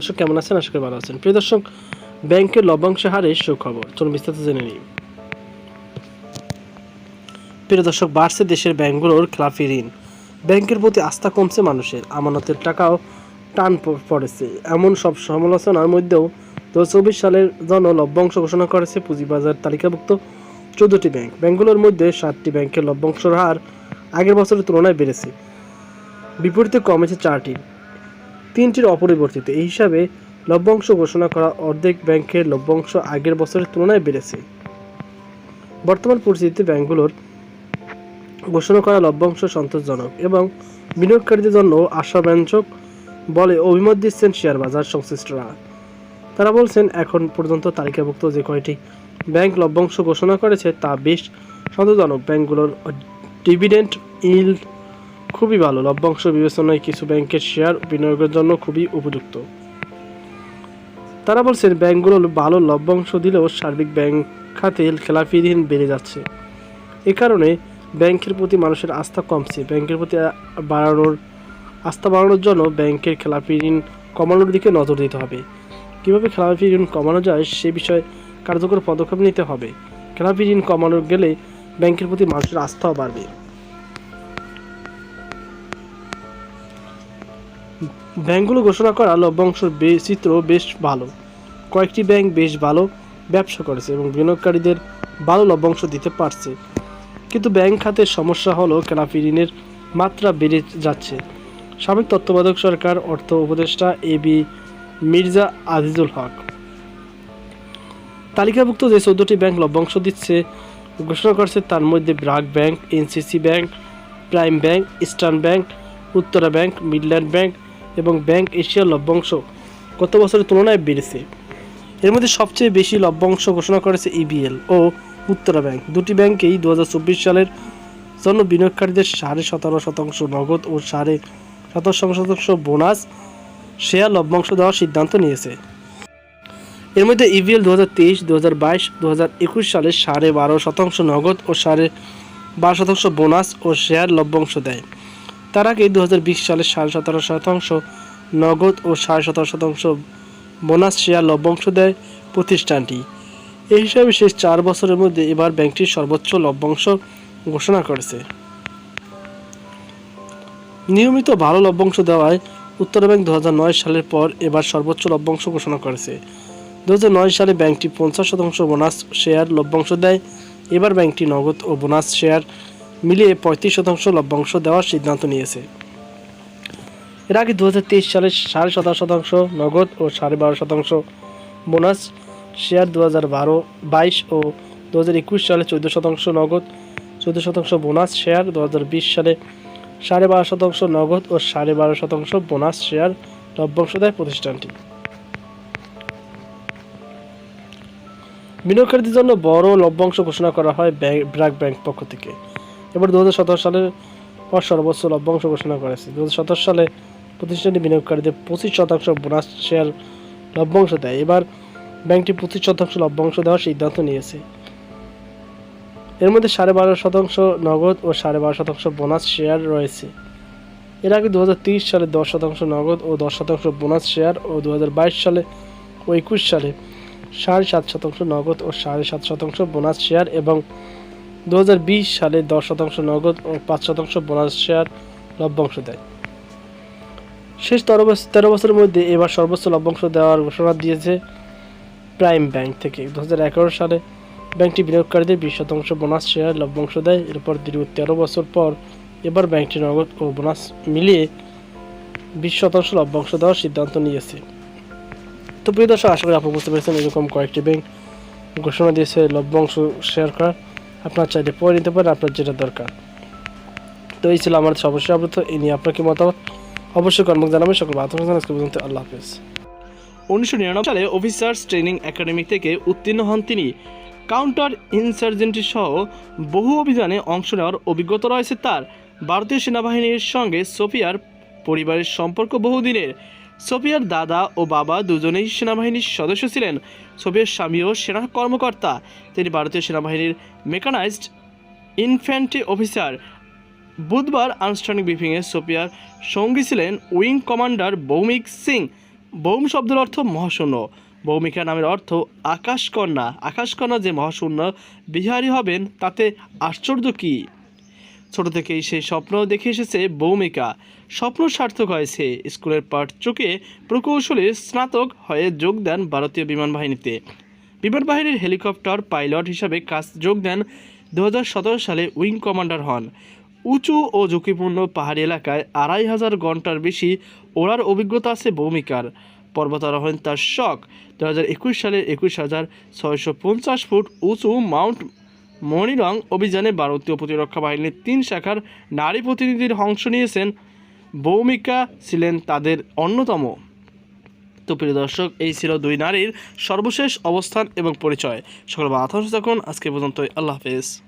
দর্শক, কেমন আছেন? আশা করি ভালো আছেন। প্রিয় দর্শক, ব্যাংকের লভ্যাংশ হারে সুখবর। চলুন বিস্তারিত জেনে নিই। প্রিয় দর্শক, বাড়ছে দেশের ব্যাংকগুলোর খেলাফি ঋণ। ব্যাংকের প্রতি আস্থা কমছে মানুষের। আমানতের টাকাও টান পড়েছে। এমন সব সমালোচনার মধ্যেও দু চব্বিশ সালের জন্য লভ্যাংশ ঘোষণা করেছে পুঁজিবাজার তালিকাভুক্ত চোদ্দটি ব্যাংক। ব্যাংকগুলোর মধ্যে সাতটি ব্যাংকের লভ্যাংশের হার আগের বছরের তুলনায় বেড়েছে। বিপরীতে কমেছে চারটি। তিনটির অপরিবর্তিত। এই হিসাবে লভ্যাংশ ঘোষণা করা অর্ধেক ব্যাংকের লভ্যাংশ আগের বছরের তুলনায় বেড়েছে। বর্তমান পরিস্থিতিতে ব্যাংকগুলোর ঘোষণা করা লভ্যাংশ সন্তোষজনক এবং বিনিয়োগকারীদের জন্য আশাব্যঞ্জক বলে অভিমত দিচ্ছেন শেয়ার বাজার সংশ্লিষ্টরা। তারা বলছেন, এখন পর্যন্ত তালিকাভুক্ত যে কয়টি ব্যাংক লভ্যাংশ ঘোষণা করেছে তা বেশ সন্তোষজনক। ব্যাংকগুলোর ডিভিডেন্ট, ইল্ড খুবই ভালো। লভ্যাংশ বিবেচনায় কিছু ব্যাংকের শেয়ার বিনিয়োগের জন্য খুবই উপযুক্ত। তারা বলছেন, ব্যাংকগুলো ভালো লভ্যাংশ দিলেও সার্বিক ব্যাংক খাতে খেলাফি ঋণ বেড়ে যাচ্ছে। এ কারণে ব্যাংকের প্রতি মানুষের আস্থা কমছে। ব্যাংকের প্রতি বাড়ানোর, আস্থা বাড়ানোর জন্য ব্যাংকের খেলাপি ঋণ কমানোর দিকে নজর দিতে হবে। কীভাবে খেলাপি ঋণ কমানো যায় সে বিষয়ে কার্যকর পদক্ষেপ নিতে হবে। খেলাপি ঋণ কমানো গেলে ব্যাংকের প্রতি মানুষের আস্থাও বাড়বে। ব্যাংকগুলো ঘোষণা করা লভ্যাংশ চিত্র বেশ ভালো। কয়েকটি ব্যাংক বেশ ভালো ব্যবসা করেছে এবং বিনিয়োগকারীদের ভালো লভ্যাংশ দিতে পারছে। কিন্তু ব্যাংক খাতের সমস্যা হলো খেলাপি ঋণের মাত্রা বেড়ে যাচ্ছে। সাবেক তত্ত্বাবধায়ক সরকার অর্থ উপদেষ্টা এ বি মির্জা আজিজুল হক তালিকাভুক্ত যে চোদ্দটি ব্যাংক লভ্যাংশ দিচ্ছে, ঘোষণা করেছে তার মধ্যে BRAC Bank, NCC Bank, Prime Bank, Eastern Bank, Uttara Bank, Midland Bank এবং ব্যাংক এশিয়ার লভ্যাংশ গত বছরের তুলনায় বেড়েছে। এর মধ্যে সবচেয়ে বেশি লভ্যাংশ ঘোষণা করেছে ইবিএল ও উত্তরা ব্যাংক। দুটি ব্যাংকেই দু সালের জন্য বিনিয়োগকারীদের সাড়ে সতেরো শতাংশ নগদ ও সাড়ে সতেরো শতাংশ বোনাস, শেয়ার লভ্যাংশ দেওয়ার সিদ্ধান্ত নিয়েছে। এর মধ্যে ইভিএল দু হাজার তেইশ দু হাজার বাইশ দু হাজার একুশ সালে সাড়ে বারো শতাংশ নগদ ও সাড়ে বারো শতাংশ বোনাস ও শেয়ার লভ্যাংশ দেয়। তার আগে দু হাজার বিশ সালে সাড়ে সতেরো শতাংশ নগদ ও সাড়ে সতেরো শতাংশ বোনাস শেয়ার লভ্যাংশ দেয় প্রতিষ্ঠানটি। এই হিসাবে শেষ চার বছরের মধ্যে এবার ব্যাংকটির সর্বোচ্চ লভ্যাংশ ঘোষণা করেছে। নিয়মিত ভালো লভ্যাংশ দেওয়ায় উত্তর ব্যাংক দু হাজার নয় সালের পর এবার সর্বোচ্চ লভ্যাংশ ঘোষণা করেছে। দু হাজার নয় সালে ব্যাংকটি পঞ্চাশ শতাংশ বোনাস শেয়ার লভ্যাংশ দেয়। এবার ব্যাংকটি নগদ ও বোনাস শেয়ার মিলিয়ে পঁয়ত্রিশ শতাংশ লভ্যাংশ দেওয়ার সিদ্ধান্ত নিয়েছে। এর আগে দুহাজার তেইশ সালে সাড়ে সতেরো শতাংশ নগদ ও সাড়ে বারো শতাংশ বোনাস, শেয়ার দু হাজার বারো, বাইশ ও দু হাজার একুশ সালে চোদ্দ শতাংশ নগদ, চোদ্দ শতাংশ বোনাস, শেয়ার দু হাজার বিশ সালে সাড়ে বারো শতাংশ নগদ ও সাড়ে বারো শতাংশ বোনাস, শেয়ার লভ্যাংশ দেয় প্রতিষ্ঠানটি। বিনিয়োগকারীদের জন্য বড় লভ্যাংশ ঘোষণা করা হয় ব্র্যাক ব্যাংক পক্ষ থেকে। এবার দু হাজার সতেরো সালের পর সর্বোচ্চ লভ্যাংশ ঘোষণা করেছে। দু সালে প্রতিষ্ঠানটি বিনিয়োগকারীদের পঁচিশ শতাংশ বোনাস শেয়ার লভ্যাংশ দেয়। এবার ব্যাংকটি পঁচিশ শতাংশ লভ্যাংশ দেওয়ার সিদ্ধান্ত নিয়েছে। এর মধ্যে সাড়ে বারো শতাংশ নগদ ও সাড়ে বারো শতাংশ বোনাস শেয়ার রয়েছে। এর আগে দু সালে দশ শতাংশ নগদ ও দশ শতাংশ বোনাস শেয়ার ও দু হাজার বাইশ সালে ও একুশ সালে সাড়ে সাত শতাংশ নগদ ও সাড়ে সাত শতাংশ বোনাস শেয়ার এবং দু হাজার বিশ সালে দশ শতাংশ নগদ ও পাঁচ শতাংশ বোনাস শেয়ার লভ্যাংশ দেয়। শেষ তেরো বছরের মধ্যে এবার সর্বোচ্চ লভ্যাংশ দেওয়ার ঘোষণা দিয়েছে প্রাইম ব্যাংক থেকে। দুহাজার এগারো সালে ব্যাংকটি বিনিয়োগকারীদের বিশ শতাংশ বোনাস শেয়ার লভ্যাংশ দেয়। এরপর দীর্ঘ তেরো বছর পর এবার ব্যাংকটি নগদ ও বোনাস মিলিয়ে বিশ শতাংশ লভ্যাংশ দেওয়ার সিদ্ধান্ত নিয়েছে। তো প্রিয় দর্শক, আশা করি আপনি বুঝতে পেরেছেন এরকম কয়েকটি ব্যাংক ঘোষণা দিয়েছে লভ্যাংশ শেয়ার করার। আপনার চাইলে পরে নিতে পারেন, আপনার যেটা দরকার। তো এই ছিল আমার সর্বশেষ আবৃত এই নিয়ে আপনার কি মতামত অবশ্যই কর্মক জানাবেন। সকল বার্তা আজকে পর্যন্ত, আল্লাহ হাফেজ। উনিশশো নিরানব্বই সালে অফিসার্স ট্রেনিং একাডেমি থেকে উত্তীর্ণ হন তিনি। কাউন্টার ইনসার্জেন্টি সহ বহু অভিযানে অংশ নেওয়ার অভিজ্ঞতা রয়েছে তার। ভারতীয় সেনাবাহিনীর সঙ্গে সোফিয়ার পরিবারের সম্পর্ক বহুদিনের। সোফিয়ার দাদা ও বাবা দুজনেই সেনাবাহিনীর সদস্য ছিলেন। সোফিয়ার স্বামীও সেনা কর্মকর্তা। তিনি ভারতীয় সেনাবাহিনীর মেকানাইজড ইনফ্যান্ট্রি অফিসার। বুধবার আনুষ্ঠানিক ব্রিফিংয়ে সোফিয়ার সঙ্গী ছিলেন উইং কমান্ডার ভৌমিক সিং। ভৌম শব্দের অর্থ মহাশূন্য। ভৌমিকা নামের অর্থ আকাশকন্যা। আকাশকন্যা যে মহাশূন্য বিহারী হবেন, তাতে আশ্চর্য কী? ছোট থেকেই সেই স্বপ্ন দেখে এসেছে বৌমিকা। স্বপ্ন সার্থক হয়েছে স্কুলের পাঠ চুকে প্রকৌশলী স্নাতক হয়ে যোগ দেন ভারতীয় বিমান বাহিনীতে। বিমান বাহিনীর হেলিকপ্টার পাইলট হিসাবে কাজ যোগ দেন দুহাজার সতেরো সালে উইং কমান্ডার হন। উঁচু ও ঝুঁকিপূর্ণ পাহাড়ি এলাকায় আড়াই হাজার ঘণ্টার বেশি ওড়ার অভিজ্ঞতা আছে ভৌমিকার পর্বতারোহণ তার শখ। দু হাজার একুশ সালে একুশ হাজার ছয়শো ফুট উঁচু মাউন্ট মনিরং অভিযানে ভারতীয় প্রতিরক্ষা বাহিনীর তিন শাখার নারী প্রতিনিধির অংশ নিয়েছেন। ভৌমিকা ছিলেন তাদের অন্যতম। তো প্রিয় দর্শক, এই ছিল দুই নারীর সর্বশেষ অবস্থান এবং পরিচয়। সকল বাধা থাকুন, আজকে পর্যন্ত আল্লাহ হাফেজ।